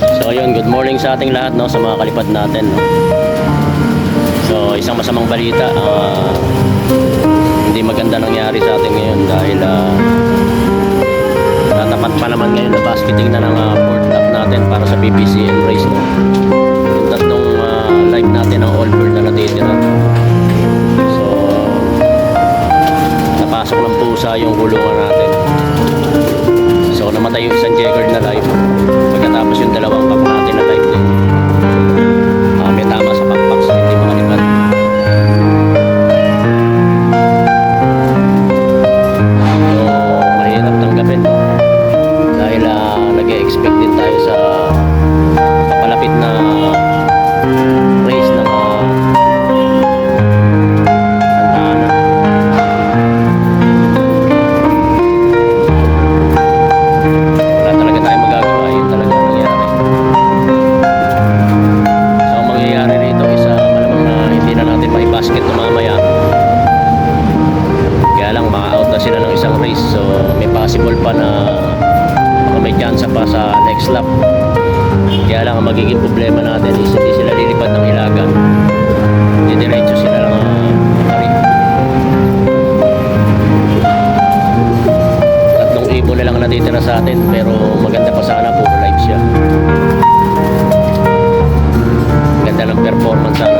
So ayun, good morning sa ating lahat no, sa mga kalipad natin. No? So isang masamang balita, ah, hindi maganda nangyari sa atin ngayon dahil uh, natapat pa naman ngayon na basketing na ng uh, fourth lap natin para sa PPCN race. No? Yung tatlong ah, live natin ang all bird na natitira. So napasok ng pusa yung kulungan natin. So namatay yung isang checkered na live. Possible pa na may chance pa sa next lap. Kaya lang ang magiging problema natin is hindi sila lilipad ng ilaga didiretso sila lang uh, tatlong ibon na lang natitira sa atin pero maganda pa sana puro live siya. Ganda ng performance sana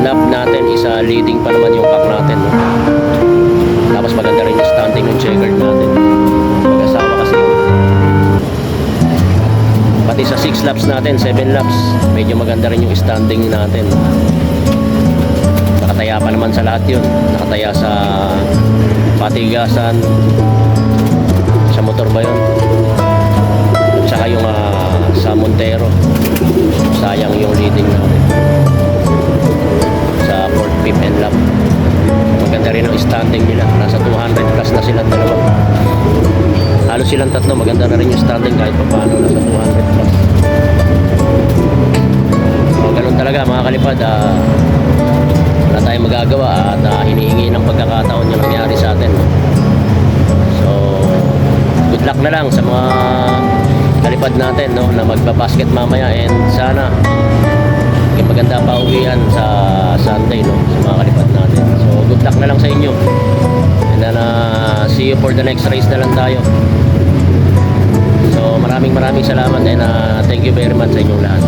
lap natin isa leading pa naman yung pack natin no? Tapos maganda rin yung standing ng checkered natin. Mag-asawa kasi. Pati sa 6 laps natin, 7 laps, medyo maganda rin yung standing natin. Nakataya pa naman sa lahat yun. Nakataya sa patigasan. Sa 4th, 5th and lap maganda rin ang standing nila. Nasa 200 plus na silang dalawa. Halos silang tatlo maganda na rin yung standing kahit pa paano nasa 200 plus. So ganun talaga mga kalipad ah, wala tayong magagawa at ah, hinihingi ng pagkakataon yung nangyari sa atin. So good luck na lang sa mga kalipad natin no, na magbabasket mamaya and sana maganda pa uwian sa Sunday no? Sa mga kalipad natin. So good luck na lang sa inyo. And then uh, see you for the next race na lang tayo. So maraming maraming salamat and uh, thank you very much sa inyong lahat.